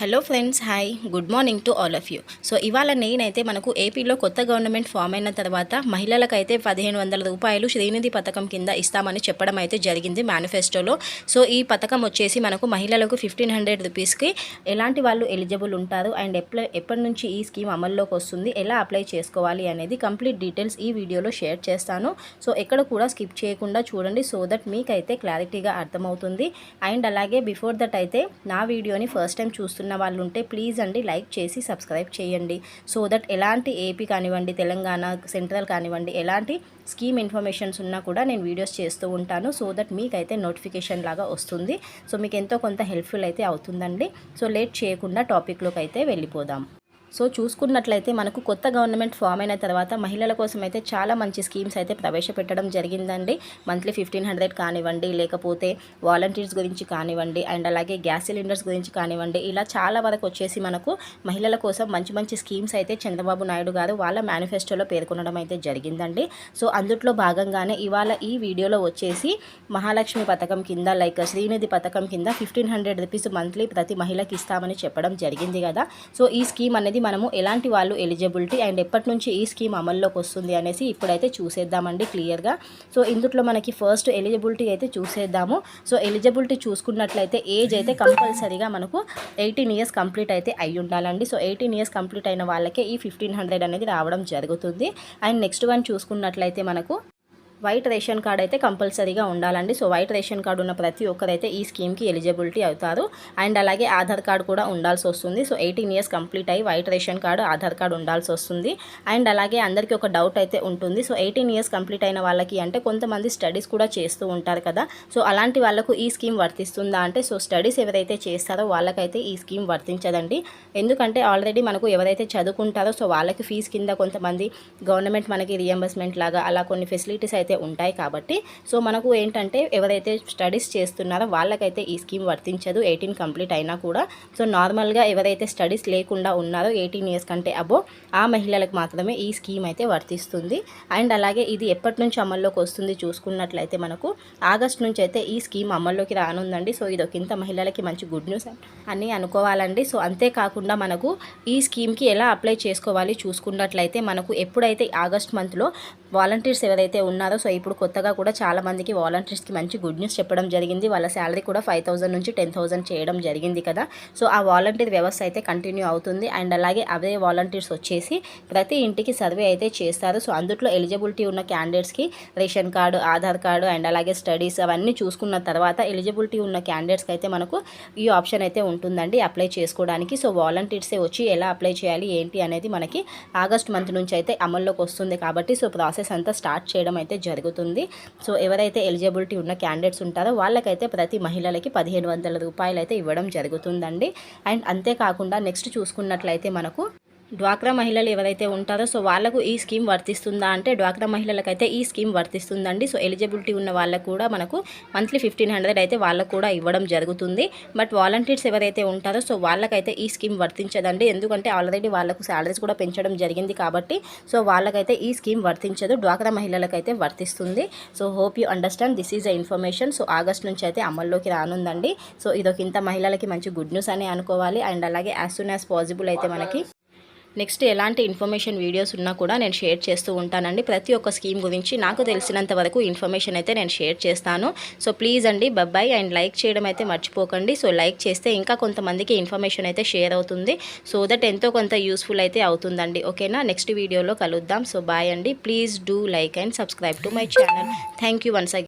Hello friends hi good morning to all of you so ఇవాళ నేనైతే మనకు ఏపీలో కొత్త గవర్నమెంట్ ఫామ్ అయిన తర్వాత మహిళలకైతే పదిహేను వందల రూపాయలు శ్రీనిధి పథకం కింద ఇస్తామని చెప్పడం అయితే జరిగింది మేనిఫెస్టోలో సో ఈ పథకం వచ్చేసి మనకు మహిళలకు ఫిఫ్టీన్ హండ్రెడ్ రూపీస్కి ఎలాంటి వాళ్ళు ఎలిజిబుల్ ఉంటారు? అండ్ ఎప్లై ఎప్పటి నుంచి ఈ స్కీమ్ అమల్లోకి వస్తుంది? ఎలా అప్లై చేసుకోవాలి అనేది కంప్లీట్ డీటెయిల్స్ ఈ వీడియోలో షేర్ చేస్తాను. సో ఎక్కడ కూడా స్కిప్ చేయకుండా చూడండి సో దట్ మీకైతే క్లారిటీగా అర్థమవుతుంది. అండ్ అలాగే బిఫోర్ దట్ అయితే నా వీడియోని ఫస్ట్ టైం చూస్తున్న వాళ్ళు ఉంటే ప్లీజ్ అండి లైక్ చేసి సబ్స్క్రైబ్ చేయండి. సో దట్ ఎలాంటి ఏపీ కానివ్వండి తెలంగాణ సెంట్రల్ కానివ్వండి ఎలాంటి స్కీమ్ ఇన్ఫర్మేషన్స్ ఉన్నా కూడా నేను వీడియోస్ చేస్తూ ఉంటాను. సో దట్ మీకైతే నోటిఫికేషన్ లాగా వస్తుంది. సో మీకు ఎంతో కొంత హెల్ప్ఫుల్ అయితే అవుతుందండి. సో లేట్ చేయకుండా టాపిక్లోకి అయితే వెళ్ళిపోదాం. సో చూసుకున్నట్లయితే మనకు కొత్త గవర్నమెంట్ ఫామ్ అయిన తర్వాత మహిళల కోసం అయితే చాలా మంచి స్కీమ్స్ అయితే ప్రవేశపెట్టడం జరిగిందండి. మంత్లీ ఫిఫ్టీన్ హండ్రెడ్ కానివ్వండి లేకపోతే వాలంటీర్స్ గురించి కానివ్వండి అండ్ అలాగే గ్యాస్ సిలిండర్స్ గురించి కానివ్వండి ఇలా చాలా వరకు వచ్చేసి మనకు మహిళల కోసం మంచి మంచి స్కీమ్స్ అయితే చంద్రబాబు నాయుడు గారు వాళ్ళ మేనిఫెస్టోలో పేర్కొనడం అయితే జరిగిందండి. సో అందుట్లో భాగంగానే ఇవాళ ఈ వీడియోలో వచ్చేసి మహాలక్ష్మి పథకం కింద లైక్ శ్రీనిధి పథకం కింద ఫిఫ్టీన్ హండ్రెడ్ రూపీస్ మంత్లీ ప్రతి మహిళకి ఇస్తామని చెప్పడం జరిగింది కదా. సో ఈ స్కీమ్ అనేది మనము ఎలాంటి వాళ్ళు ఎలిజిబిలిటీ అండ్ ఎప్పటి నుంచి ఈ స్కీమ్ అమల్లోకి వస్తుంది అనేసి ఇప్పుడైతే చూసేద్దామండి క్లియర్గా. సో ఇందులో మనకి ఫస్ట్ ఎలిజిబిలిటీ అయితే చూసేద్దాము. సో ఎలిజిబిలిటీ చూసుకున్నట్లయితే ఏజ్ అయితే కంపల్సరీగా మనకు ఎయిటీన్ ఇయర్స్ కంప్లీట్ అయితే అయి ఉండాలండి. సో ఎయిటీన్ ఇయర్స్ కంప్లీట్ అయిన వాళ్ళకే ఈ ఫిఫ్టీన్ హండ్రెడ్ అనేది రావడం జరుగుతుంది. అండ్ నెక్స్ట్ వన్ చూసుకున్నట్లయితే మనకు వైట్ రేషన్ కార్డ్ అయితే కంపల్సరీగా ఉండాలండి. సో వైట్ రేషన్ కార్డు ఉన్న ప్రతి ఒక్కరైతే ఈ స్కీమ్కి ఎలిజిబిలిటీ అవుతారు. అండ్ అలాగే ఆధార్ కార్డు కూడా ఉండాల్సి వస్తుంది. సో ఎయిటీన్ ఇయర్స్ కంప్లీట్ అయ్యి white ration card Aadhaar card ఉండాల్సి వస్తుంది. అండ్ అలాగే అందరికీ ఒక డౌట్ అయితే ఉంటుంది. సో ఎయిటీన్ ఇయర్స్ కంప్లీట్ అయిన వాళ్ళకి అంటే కొంతమంది స్టడీస్ కూడా చేస్తూ ఉంటారు కదా. సో అలాంటి వాళ్ళకు ఈ స్కీమ్ వర్తిస్తుందా అంటే సో స్టడీస్ ఎవరైతే చేస్తారో వాళ్ళకైతే ఈ స్కీమ్ వర్తించదండి. ఎందుకంటే ఆల్రెడీ మనకు ఎవరైతే చదువుకుంటారో సో వాళ్ళకి ఫీజు కింద కొంతమంది గవర్నమెంట్ మనకి రియంబర్స్మెంట్ లాగా అలా కొన్ని ఫెసిలిటీస్ అయితే ఉంటాయి కాబట్టి సో మనకు ఏంటంటే ఎవరైతే స్టడీస్ చేస్తున్నారో వాళ్ళకైతే ఈ స్కీమ్ వర్తించదు ఎయిటీన్ కంప్లీట్ అయినా కూడా. సో నార్మల్గా ఎవరైతే స్టడీస్ లేకుండా ఉన్నారో ఎయిటీన్ ఇయర్స్ కంటే అబో ఆ మహిళలకు మాత్రమే ఈ స్కీమ్ అయితే వర్తిస్తుంది. అండ్ అలాగే ఇది ఎప్పటి నుంచి అమల్లోకి వస్తుంది చూసుకున్నట్లయితే మనకు ఆగస్ట్ నుంచి అయితే ఈ స్కీమ్ అమల్లోకి రానుందండి. సో ఇది ఒక ఇంత మహిళలకి మంచి గుడ్ న్యూస్ అని అనుకోవాలండి. సో అంతేకాకుండా మనకు ఈ స్కీమ్కి ఎలా అప్లై చేసుకోవాలి చూసుకున్నట్లయితే మనకు ఎప్పుడైతే ఆగస్ట్ మంత్లో వాలంటీర్స్ ఎవరైతే ఉన్నారో సో ఇప్పుడు కొత్తగా కూడా చాలా మందికి వాలంటీర్స్కి మంచి గుడ్ న్యూస్ చెప్పడం జరిగింది. వాళ్ళ శాలరీ కూడా ఫైవ్ థౌసండ్ నుంచి టెన్ థౌసండ్ చేయడం జరిగింది కదా. సో ఆ వాలంటీర్ వ్యవస్థ అయితే కంటిన్యూ అవుతుంది. అండ్ అలాగే అదే వాలంటీర్స్ వచ్చేసి ప్రతి ఇంటికి సర్వే అయితే చేస్తారు. సో అందులో ఎలిజిబిలిటీ ఉన్న క్యాండిడేట్స్కి ration card Aadhaar card and అలాగే స్టడీస్ అవన్నీ చూసుకున్న తర్వాత ఎలిజిబిలిటీ ఉన్న క్యాండిడేట్స్కి అయితే మనకు ఈ ఆప్షన్ అయితే ఉంటుందండి అప్లై చేసుకోవడానికి. సో వాలంటీర్సే వచ్చి ఎలా అప్లై చేయాలి ఏంటి అనేది మనకి ఆగస్ట్ మంత్ నుంచి అయితే అమల్లోకి వస్తుంది కాబట్టి సో ప్రాసెస్ అంతా స్టార్ట్ చేయడం అయితే జరుగుతుంది. సో ఎవరైతే ఎలిజిబిలిటీ ఉన్న క్యాండిడేట్స్ ఉంటారో వాళ్ళకైతే ప్రతి మహిళలకి పదిహేను వందల రూపాయలు అయితే ఇవ్వడం జరుగుతుందండి. అండ్ అంతేకాకుండా నెక్స్ట్ చూసుకున్నట్లయితే మనకు డ్వాక్రా మహిళలు ఎవరైతే ఉంటారో సో వాళ్ళకు ఈ స్కీమ్ వర్తిస్తుందా అంటే డ్వాక్రా మహిళలకైతే ఈ స్కీమ్ వర్తిస్తుందండి. సో ఎలిజిబిలిటీ ఉన్న వాళ్ళకు కూడా మనకు మంత్లీ ఫిఫ్టీన్ హండ్రెడ్ అయితే వాళ్ళకు కూడా ఇవ్వడం జరుగుతుంది. బట్ వాలంటీర్స్ ఎవరైతే ఉంటారో సో వాళ్ళకైతే ఈ స్కీమ్ వర్తించదండి. ఎందుకంటే ఆల్రెడీ వాళ్ళకు శాలరీస్ కూడా పెంచడం జరిగింది కాబట్టి సో వాళ్ళకైతే ఈ స్కీమ్ వర్తించదు. డ్వాక్రా మహిళలకైతే వర్తిస్తుంది. So hope you understand this is a information so August నుంచి అయితే అమల్లోకి రానుందండి. సో ఇదొక ఇంత మహిళలకి మంచి గుడ్ న్యూస్ అని అనుకోవాలి. అండ్ అలాగే యాజ్ సూన్ యాజ్ పాసిబుల్ అయితే మనకి నెక్స్ట్ ఎలాంటి ఇన్ఫర్మేషన్ వీడియోస్ ఉన్నా కూడా నేను షేర్ చేస్తూ ఉంటానండి. ప్రతి ఒక్క స్కీమ్ గురించి నాకు తెలిసినంత వరకు ఇన్ఫర్మేషన్ అయితే నేను షేర్ చేస్తాను. సో ప్లీజ్ అండి బబ్బాయి. అండ్ లైక్ చేయడం అయితే మర్చిపోకండి. సో లైక్ చేస్తే ఇంకా కొంతమందికి ఇన్ఫర్మేషన్ అయితే షేర్ అవుతుంది. సో దట్ ఎంతో కొంత యూస్ఫుల్ అయితే అవుతుందండి. ఓకేనా? నెక్స్ట్ వీడియోలో కలుద్దాం. సో బాయ్ అండి. Please do like and subscribe to my channel. Thank you once